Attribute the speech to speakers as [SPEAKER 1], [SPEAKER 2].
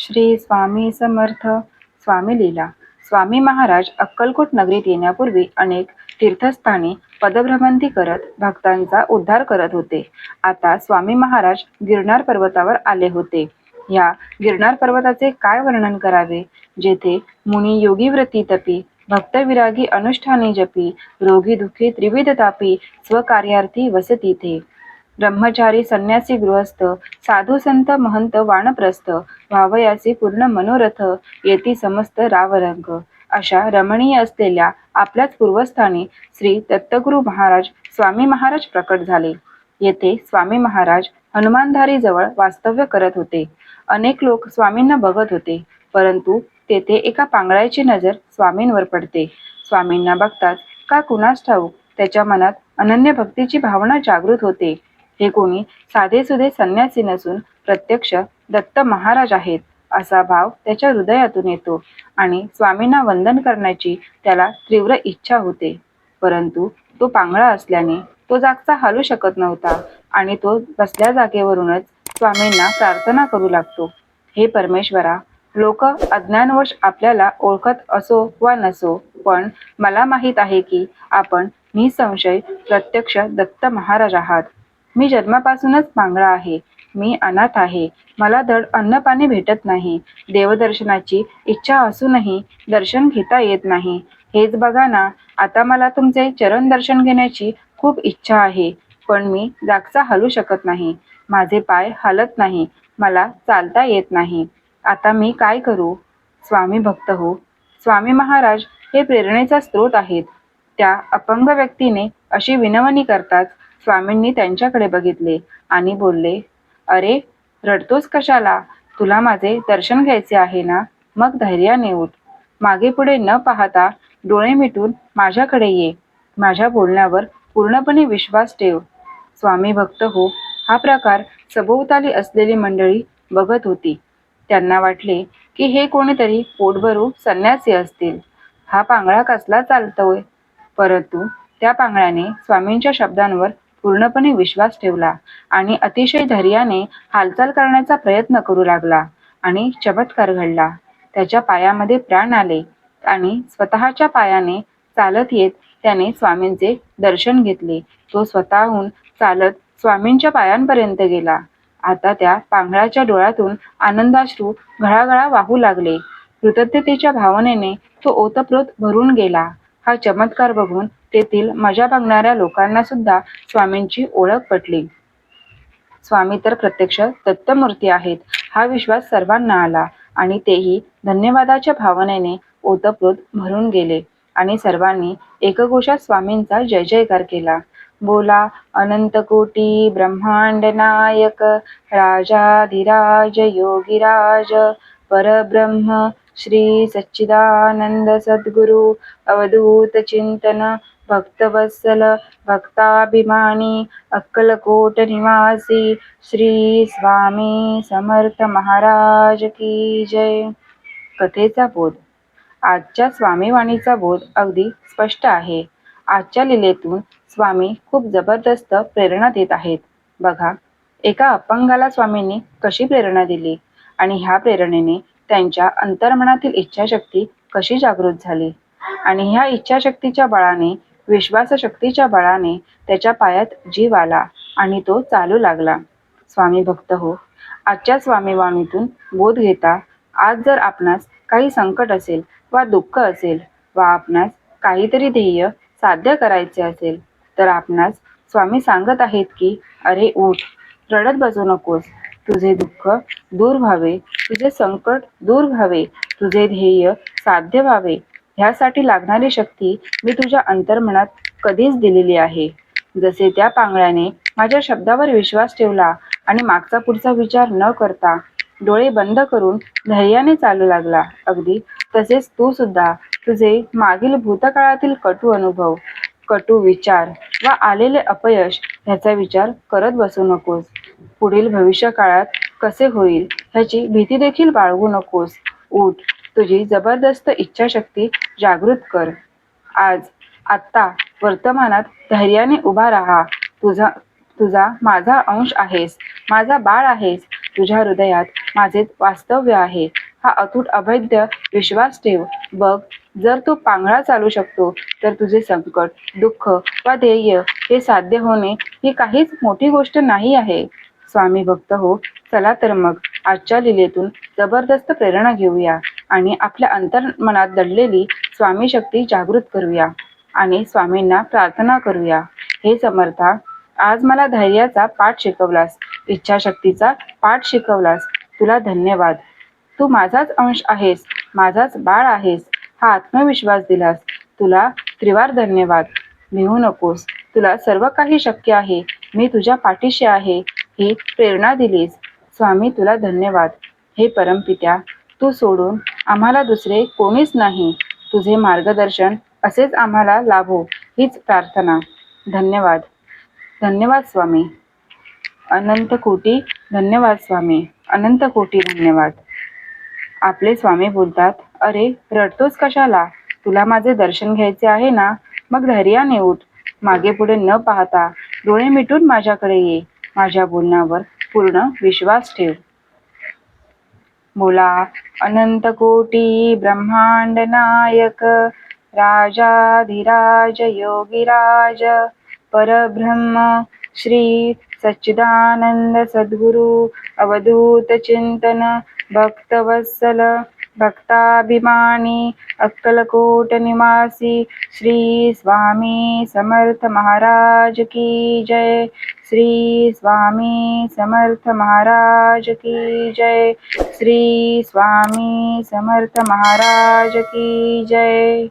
[SPEAKER 1] श्री स्वामी समर्थ स्वामी लीला. स्वामी महाराज अक्कलकोट नगरीत येण्यापूर्वी अनेक तीर्थस्थानी पदभ्रमंती करत भक्तांचा उद्धार करत होते. आता स्वामी महाराज गिरनार पर्वतावर आले होते. या गिरनार पर्वताचे काय वर्णन करावे? जेथे मुनी योगी व्रती तपी भक्तविरागी अनुष्ठानी जपी रोगी दुःखी त्रिविध तापी स्वकार्यार्थी वसती ते ब्रह्मचारी संन्यासी गृहस्थ साधू संत महंत वानप्रस्थ व्हावयासी पूर्ण मनोरथ येती समस्त रावरंग. अशा रमणीय असलेल्या आपल्याच पूर्वस्थानी श्री दत्तगुरु महाराज स्वामी महाराज प्रकट झाले. येथे स्वामी महाराज हनुमानधारी जवळ वास्तव्य करत होते. अनेक लोक स्वामींना बघत होते परंतु तेथे एका पांगळ्याची नजर स्वामींवर पडते. स्वामींना बघतात का कुणास ठाऊक त्याच्या मनात अनन्य भक्तीची भावना जागृत होते. हे कोणी साधेसुधे संन्यासी नसून प्रत्यक्ष दत्त महाराज आहेत असा भाव त्याच्या हृदयातून येतो आणि स्वामींना वंदन करण्याची त्याला तीव्र इच्छा होते. परंतु तो पांगळा असल्याने तो जागचा हालू शकत नव्हता आणि तो बसल्या जागेवरूनच स्वामींना प्रार्थना करू लागतो. हे परमेश्वरा लोक अज्ञानवश आपल्याला ओळखत असो वा नसो पण मला माहीत आहे की आपण निसंशय प्रत्यक्ष दत्त महाराज आहात. मी जन्मापासूनच पांगळा आहे. मी अनाथ आहे. मला धड अन्नपाणी भेटत नाही. देवदर्शनाची इच्छा असूनही दर्शन घेता येत नाही. हेच बघा ना आता मला तुमचे चरण दर्शन घेण्याची खूप इच्छा आहे. पण मी जागचा हलू शकत नाही. माझे पाय हलत नाही. मला चालता येत नाही. आता मी काय करू? स्वामी भक्त हो. स्वामी महाराज हे प्रेरणेचा स्रोत आहेत. त्या अपंग व्यक्तीने अशी विनवणी करताच स्वामींनी त्यांच्याकडे बघितले आणि बोलले अरे रडतोस कशाला? तुला माझे दर्शन घ्यायचे आहे ना? मग धैर्याने उठ. मागे पुढे न पाहता डोळे मिटून माझ्याकडे ये. माझ्या बोलण्यावर पूर्णपणे विश्वास ठेव स्वामी भक्त हो हा प्रकार सभोवताली असलेली मंडळी बघत होती. त्यांना वाटले की हे कोणीतरी पोटभरू संन्यासी असतील. हा पांगळा कसला चालतोय? परंतु त्या पांगळ्याने स्वामींच्या शब्दांवर पूर्णपणे विश्वास ठेवला आणि अतिशय धैर्याने हालचाल करण्याचा प्रयत्न करू लागला आणि चमत्कार घडला. त्याच्या पायामध्ये प्राण आले आणि स्वतःच्या पायाने चालत येत त्याने स्वामींचे दर्शन घेतले. तो स्वतःहून चालत स्वामींच्या पायांपर्यंत गेला. आता त्या पांघळाच्या डोळ्यातून आनंदाश्रू घळाघळा वाहू लागले. कृतज्ञतेच्या भावनेने तो ओतप्रोत भरून गेला. हा चमत्कार बघून तेथील मजा बघणाऱ्या लोकांना सुद्धा स्वामींची ओळख पटली. स्वामी तर प्रत्यक्ष दत्तमूर्ती आहेत हा विश्वास सर्वांना आला आणि तेही धन्यवादाच्या भावनेने ओतप्रोत भरून गेले आणि सर्वांनी एकघोषात स्वामींचा जय जयकार केला. बोला अनंत कोटी ब्रह्मांड नायक राजाधिराज योगीराज परब्रह्म श्री सच्चिदानंद सद्गुरु अवधूत चिंतन भक्तवत्सल भक्ताभिमानी अक्कलकोट निवासी श्री स्वामी समर्थ महाराज की जय. कथेचा बोध. आजच्या स्वामीवाणीचा बोध अगदी स्पष्ट आहे. आजच्या लिलेतून स्वामी खूप जबरदस्त प्रेरणा देत आहेत. बघा एका अपंगाला स्वामींनी कशी प्रेरणा दिली? आणि ह्या प्रेरणेने त्यांच्या अंतर्मनातील इच्छाशक्ती कशी जागृत झाली? आणि ह्या इच्छाशक्तीच्या बळाने विश्वासशक्तीच्या बळाने त्याच्या पायात जीव आला आणि तो चालू लागला. स्वामी भक्त हो आजच्या स्वामीवाणीतून बोध घेता आज जर आपणास काही संकट असेल वा दुःख असेल वा आपणास काहीतरी ध्येय साध्य करायचे असेल तर आपणास स्वामी सांगत आहेत की अरे उठ रडत बसू नकोस. तुझे दुःख दूर व्हावे तुझे संकट दूर व्हावे तुझे ध्येय साध्य व्हावे. ह्यासाठी लागणारी शक्ती मी तुझ्या अंतर्मनात कधीच दिलेली आहे. जसे त्या पांगळ्याने माझ्या शब्दावर विश्वास ठेवला आणि मागचा पुढचा विचार न करता डोळे बंद करून धैर्याने चालू लागला. अगदी तसेच तू सुद्धा तुझे मागील भूतकाळातील कटू अनुभव कटू विचार व आलेले अपयश ह्याचा विचार करत बसू नकोस. पुढील भविष्य काळात कसे होईल ह्याची भीती देखील बाळगू नकोस. उठ. तुझी जबरदस्त इच्छाशक्ती जागृत कर. आज आत्ता वर्तमानात धैर्याने उभा राहा. तुझा तुझा माझा अंश आहेस. माझा बाळ आहेस. तुझ्या हृदयात माझे वास्तव्य आहे. हा अतूट अभेद्य विश्वास ठेव. बघ जर तू पांगळा चालू शकतो तर तुझे संकट दुःख वा ध्येय हे साध्य होणे ही काहीच मोठी गोष्ट नाही आहे. स्वामी भक्त हो चला तर मग आजच्या लिलेतून जबरदस्त प्रेरणा घेऊया आणि आपल्या अंतर्मनात दडलेली स्वामी शक्ती जागृत करूया आणि स्वामींना प्रार्थना करूया. हे समर्था आज मला धैर्याचा पाठ शिकवलास इच्छाशक्तीचा पाठ शिकवलास. तुला धन्यवाद. तू माझाच अंश आहेस माझाच बाळ आहेस हा आत्मविश्वास दिलास. तुला त्रिवार धन्यवाद. भिवू नकोस. तुला सर्व काही शक्य आहे. मी तुझ्या पाठीशी आहे. ही प्रेरणा दिलीस. स्वामी तुला धन्यवाद. हे परमपित्या तू सोडून आम्हाला दुसरे कोणीच नाही. तुझे मार्गदर्शन असेच आम्हाला लाभो हीच प्रार्थना. धन्यवाद. धन्यवाद स्वामी. अनंत कोटी धन्यवाद स्वामी. अनंत कोटी धन्यवाद. आपले स्वामी बोलतात अरे रडतोस कशाला? तुला माझे दर्शन घ्यायचे आहे ना? मग धैर्याने उठ. मागे पुढे न पाहता डोळे मिटून माझ्याकडे ये. माझ्या बोलण्यावर पूर्ण विश्वास ठेव. बोला अनंत कोटी ब्रह्मांड नायक राजाधिराज योगीराज परब्रह्म श्री सच्चिदानंद सद्गुरु अवधूत चिंतन भक्तवत्सल भक्ताभिमानी अक्कलकोट निवासी श्री स्वामी समर्थ महाराज की जय. श्री स्वामी समर्थ महाराज की जय। श्री स्वामी समर्थ महाराज की जय।